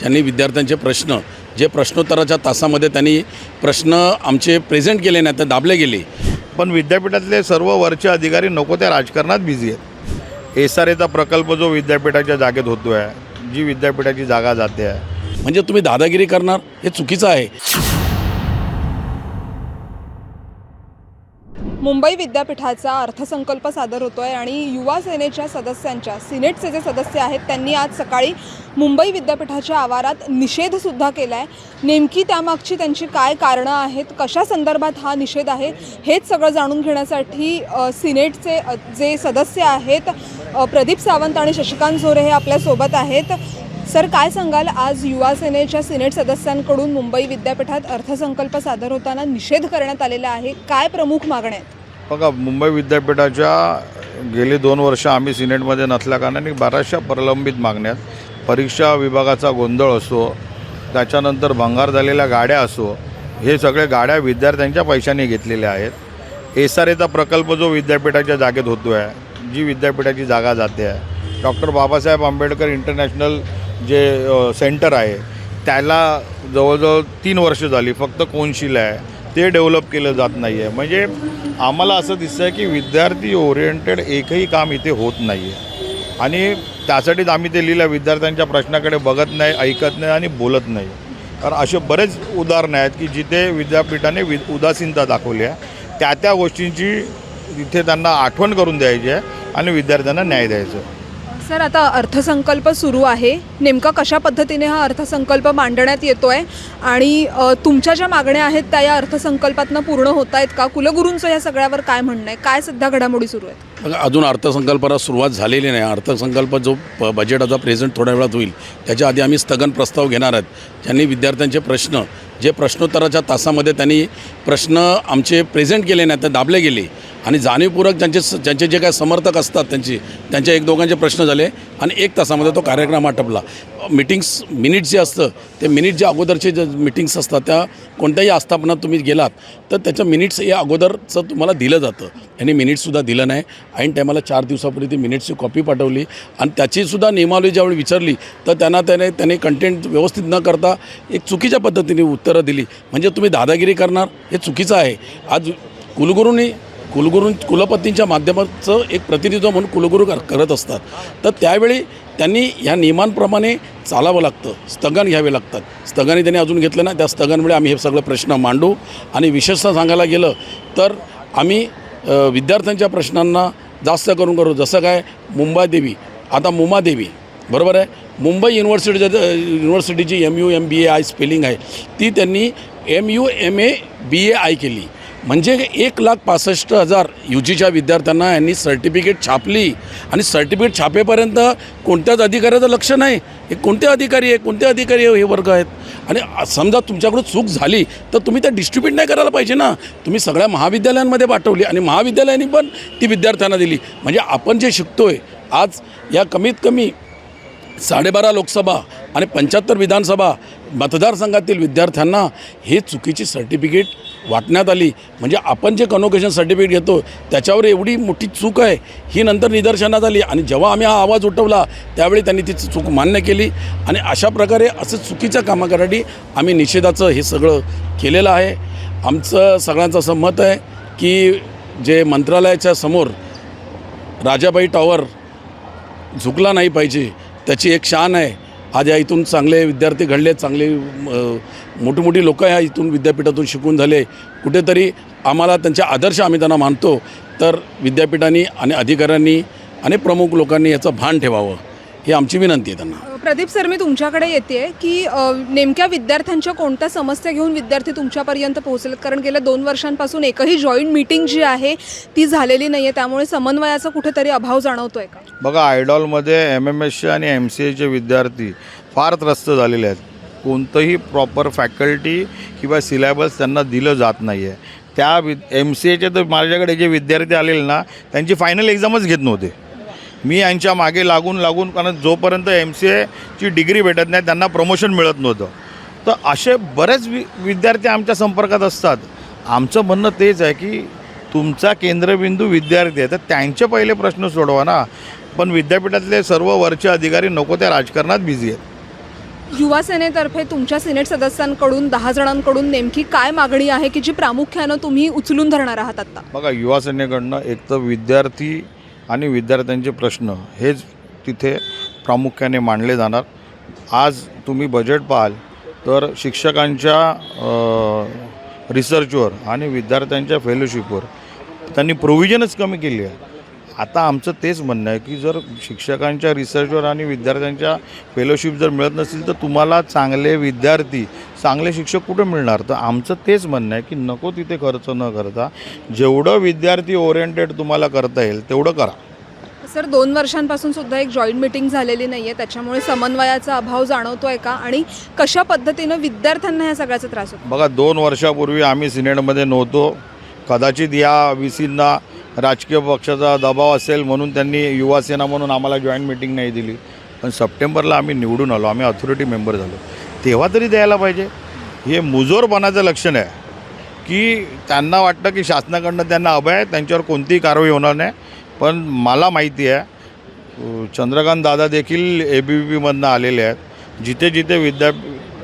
ज्यांनी विद्यार्थ्यांचे प्रश्न जे प्रश्नोत्तराच्या तासामध्ये त्यांनी प्रश्न आमचे प्रेझेंट केले नाही तर दाबले गेले. पण विद्यापीठातले सर्व वरचे अधिकारी नको त्या राजकारणात बिझी आहेत. एस आर एचा प्रकल्प जो विद्यापीठाच्या जागेत होतो आहे जी विद्यापीठाची जागा जाते. आहे म्हणजे तुम्ही दादागिरी करणार हे चुकीचं आहे. मुंबई विद्यापीठाचा अर्थसंकल्प सादर होतो आहे आणि युवा सेनेच्या सदस्यांच्या सिनेटचे जे सदस्य आहेत त्यांनी आज सकाळी मुंबई विद्यापीठाच्या आवारात निषेधसुद्धा केला आहे नेमकी त्यामागची त्यांची काय कारणं आहेत कशा संदर्भात हा निषेध आहे हेच सगळं जाणून घेण्यासाठी सिनेटचे जे सदस्य आहेत प्रदीप सावंत आणि शशिकांत झोरे हे आपल्यासोबत आहेत. सर काय सांगाल? आज युवा सेनेच्या सिनेट सदस्यांकडून मुंबई विद्यापीठात अर्थसंकल्प सादर होताना निषेध करण्यात आलेला आहे. काय प्रमुख मागण्या आहेत? बघा मुंबई विद्यापीठाच्या गेली दोन वर्ष आम्ही सिनेटमध्ये नसल्या कारणाने बऱ्याचशा प्रलंबित मागण्यात परीक्षा विभागाचा गोंधळ असो त्याच्यानंतर भंगार झालेल्या गाड्या असो हे सगळे गाड्या विद्यार्थ्यांच्या पैशाने घेतलेल्या आहेत. एस आर एचा प्रकल्प जो विद्यापीठाच्या जागेत होतो आहे जी विद्यापीठाची जागा जाते आहे. डॉक्टर बाबासाहेब आंबेडकर इंटरनॅशनल जे सेंटर आहे त्याला जवळजवळ तीन वर्ष झाली फक्त कोनशिला आहे. ते डेव्हलप केलं जात नाही आहे म्हणजे आम्हाला असं दिसतं आहे की विद्यार्थी ओरिएंटेड एकही काम इथे होत नाही आहे आणि त्यासाठीच आम्ही ते लिहिलं विद्यार्थ्यांच्या प्रश्नाकडे बघत नाही ऐकत नाही आणि बोलत नाही. कारण असे बरेच उदाहरणं आहेत की जिथे विद्यापीठाने वि उदासीनता दाखवली आहे त्या त्या गोष्टींची इथे त्यांना आठवण करून द्यायची आहे आणि विद्यार्थ्यांना न्याय द्यायचं सर आता अर्थसंकल्प सुरू आहे. नेमका कशा पद्धतीने हा अर्थसंकल्प मांडण्यात येतो आहे आणि अ, तुमच्या ज्या मागण्या आहेत त्या या अर्थसंकल्पातनं पूर्ण होत आहेत का? कुलगुरूंचं या सगळ्यावर काय म्हणणं आहे? काय सध्या घडामोडी सुरू आहेत? बघा अजून अर्थसंकल्पाला सुरुवात झालेली नाही. अर्थसंकल्प जो प बजेटाचा प्रेझेंट थोड्या वेळात होईल त्याच्या आधी आम्ही स्थगन प्रस्ताव घेणार आहेत. ज्यांनी विद्यार्थ्यांचे प्रश्न जे प्रश्नोत्तराच्या तासामध्ये त्यांनी प्रश्न आमचे प्रेझेंट केले नाही तर दाबले गेले. आणि जाणीवपूर्वक ज्यांचे स- ज्यांचे जे काय समर्थक असतात त्यांचे त्यांच्या एक दोघांचे प्रश्न झाले आणि एक तासामध्ये तो कार्यक्रम आटपला. मिटिंग्स मिनिट जे असतं ते मिनिट जे अगोदरचे जे मिटिंग्स असतात त्या कोणत्याही आस्थापनात तुम्ही गेलात तर त्याच्या मिनिट्स हे अगोदरचं तुम्हाला दिलं जातं. यांनी मिनिट्ससुद्धा दिलं नाही. ऐन टायमाला चार दिवसापूर्वी ती मिनिट्सची कॉपी पाठवली आणि त्याचीसुद्धा नियमावली ज्यावेळी विचारली तर त्यांना त्याने त्याने कंटेंट व्यवस्थित न करता एक चुकीच्या पद्धतीने उत्तरं दिली. म्हणजे तुम्ही दादागिरी करणार हे चुकीचं आहे. आज कुलगुरूंनी कुलगुरू कुलपतींच्या माध्यमाचं एक प्रतिनिधित्व म्हणून कुलगुरू कर करत असतात. तर त्यावेळी त्यांनी ह्या नियमांप्रमाणे चालावं लागतं. स्थगन घ्यावे लागतात. स्थगनही त्यांनी अजून घेतलं ना त्या स्थगनमुळे आम्ही हे सगळं प्रश्न मांडू. आणि विशेषतः सांगायला गेलं तर आम्ही विद्यार्थ्यांच्या प्रश्नांना जास्त करून करू. जसं काय मुंबादेवी आता मुमादेवी बरोबर आहे? Mumbai university युनिव्हर्सिटीची M U M B A I spelling आहे. ती त्यांनी M U M A B A I केली. म्हणजे एक लाख पासष्ट हजार यू जीच्या विद्यार्थ्यांना यांनी सर्टिफिकेट छापली. आणि सर्टिफिकेट छापेपर्यंत कोणत्याच अधिकाऱ्याचं लक्ष नाही. हे कोणते अधिकारी आहे कोणते अधिकारी हे वर्ग आहेत? आणि समजा तुमच्याकडून चूक झाली तर तुम्ही त्या डिस्ट्रीब्यूट नाही करायला पाहिजे ना. तुम्ही सगळ्या महाविद्यालयांमध्ये पाठवली आणि महाविद्यालयांनी पण ती विद्यार्थ्यांना दिली. म्हणजे आपण जे शिकतो आहे आज या कमीत कमी साडेबारा लोकसभा आणि पंच्याहत्तर विधानसभा मतदारसंघातील विद्यार्थ्यांना हे चुकीची सर्टिफिकेट वाटण्यात आली. म्हणजे आपण जे कन्व्होकेशन सर्टिफिकेट घेतो त्याच्यावर एवढी मोठी चूक आहे ही नंतर निदर्शनात आली. आणि जेव्हा आम्ही हा आवाज उठवला त्यावेळी त्यांनी ती चूक मान्य केली. आणि अशा प्रकारे असं चुकीच्या कामाकरासाठी आम्ही निषेधाचं हे सगळं केलेलं आहे. आमचं सगळ्यांचं असं मत आहे की जे मंत्रालयाच्या समोर राजाबाई टॉवर झुकला नाही पाहिजे त्याची एक शान आहे. आज या इथून चांगले विद्यार्थी घडले चांगले अ, मोठी मोठी लोकं ह्या इथून विद्यापीठातून शिकून झाले. कुठेतरी आम्हाला त्यांचे आदर्श आम्ही त्यांना मानतो तर विद्यापीठांनी आणि अधिकाऱ्यांनी आणि प्रमुख लोकांनी याचं भान ठेवावं ही आमची विनंती आहे त्यांना. प्रदीप सर मी तुमच्याकडे येते की नेमक्या विद्यार्थ्यांच्या कोणत्या समस्या घेऊन विद्यार्थी तुमच्यापर्यंत पोहोचलेत? कारण गेल्या दोन वर्षांपासून एकही जॉईंट मीटिंग जी आहे ती झालेली नाही आहे त्यामुळे समन्वयाचा कुठेतरी अभाव जाणवतोय का? बघा आयडॉलमध्ये एम एम एसचे आणि एम सी एचे विद्यार्थी फार त्रस्त झालेले आहेत. कोणतंही प्रॉपर फॅकल्टी किंवा सिलेबस त्यांना दिलं जात नाही आहे त्या वि एम सी एचे तर माझ्याकडे जे विद्यार्थी आलेले ना त्यांची फायनल एक्झामच घेत नव्हते. मी यांच्या मागे लागून लागून कारण जोपर्यंत एम सी एची डिग्री भेटत नाही त्यांना प्रमोशन मिळत नव्हतं. तर असे बरेच वि विद्यार्थी आमच्या संपर्कात असतात. आमचं म्हणणं तेच आहे की तुमचा केंद्रबिंदू विद्यार्थी आहे तर त्यांचे पहिले प्रश्न सोडवा ना. पण विद्यापीठातले सर्व वरचे अधिकारी नको त्या राजकारणात बिझी आहेत. युवा सेनेतर्फे तुमच्या सिनेट सदस्यांकडून दहा जणांकडून नेमकी काय मागणी आहे की जी प्रामुख्यानं तुम्ही उचलून धरणार आहात आत्ता? बघा युवा सेनेकडनं एक तर विद्यार्थी आणि विद्यार्थ्यांचे प्रश्न हेच तिथे प्रामुख्याने मांडले जाणार. आज तुम्ही बजेट पाहाल तर शिक्षकांच्या रिसर्चवर आणि विद्यार्थ्यांच्या फेलोशिपवर त्यांनी प्रोव्हिजनच कमी केली आहे. आता आमचं तेच म्हणणं आहे की जर शिक्षकांच्या रिसर्चवर आणि विद्यार्थ्यांच्या फेलोशिप जर मिळत नसेल तर तुम्हाला चांगले विद्यार्थी चांगले शिक्षक कुठे मिळणार? तर आमचं तेच म्हणणं आहे की नको तिथे खर्च न करता जेवढं विद्यार्थी ओरिएंटेड तुम्हाला करता येईल तेवढं करा. सर दोन वर्षांपासून सुद्धा एक जॉईंट मिटिंग झालेली नाही आहे त्याच्यामुळे समन्वयाचा अभाव जाणवतोय का? आणि कशा पद्धतीनं विद्यार्थ्यांना ह्या सगळ्याचा त्रास होतो? बघा दोन वर्षापूर्वी आम्ही सिनेटमध्ये नव्हतो. कदाचित या व्ही सींना राजकीय पक्षाचा दबाव असेल म्हणून त्यांनी युवा सेना म्हणून आम्हाला जॉईंट मिटिंग नाही दिली. पण सप्टेंबरला आम्ही निवडून आलो आम्ही ऑथॉरिटी मेंबर झालो. तेव्हा तरी द्यायला पाहिजे. हे मुजोरपणाचं लक्षण आहे की त्यांना वाटतं की शासनाकडनं त्यांना अभय आहे त्यांच्यावर कोणतीही कारवाई होणार नाही. पण मला माहिती आहे चंद्रकांत दादा देखील ए बी व्ही पीमधनं आलेले आहेत. जिथे जिथे विद्या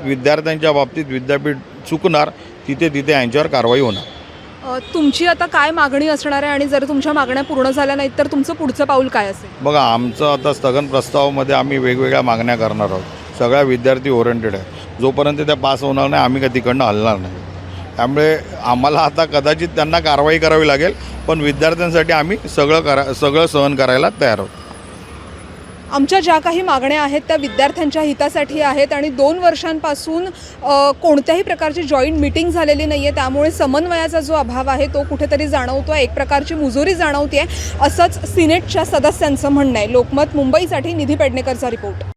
विद्यार्थ्यांच्या बाबतीत विद्यापीठ चुकणार तिथे तिथे यांच्यावर कारवाई होणार. तुमची आता काय मागणी असणार आहे? आणि जर तुमच्या मागण्या पूर्ण झाल्या नाहीत तर तुमचं पुढचं पाऊल काय असेल? बघा आमचं आता स्थगन प्रस्तावामध्ये आम्ही वेगवेगळ्या मागण्या करणार आहोत. सगळ्या विद्यार्थी ओरिएंटेड आहे जोपर्यंत त्या पास होणार नाही आम्ही का तिकडनं हलणार नाही. त्यामुळे आम्हाला आता कदाचित त्यांना कारवाई करावी लागेल पण विद्यार्थ्यांसाठी आम्ही सगळं करा सगळं सहन करायला तयार आहोत. आमच्या ज्या काही मागण्या आहेत त्या विद्यार्थ्यांच्या हितासाठी आहेत आणि दोन वर्षांपासून कोणत्याही प्रकारची जॉईंट मिटिंग झालेली नाही आहे त्यामुळे समन्वयाचा जो अभाव आहे तो कुठेतरी जाणवतो आहे एक प्रकारची मुजोरी जाणवते आहे असंच सिनेटच्या सदस्यांचं म्हणणं आहे. लोकमत मुंबईसाठी निधी पेडणेकरचा रिपोर्ट.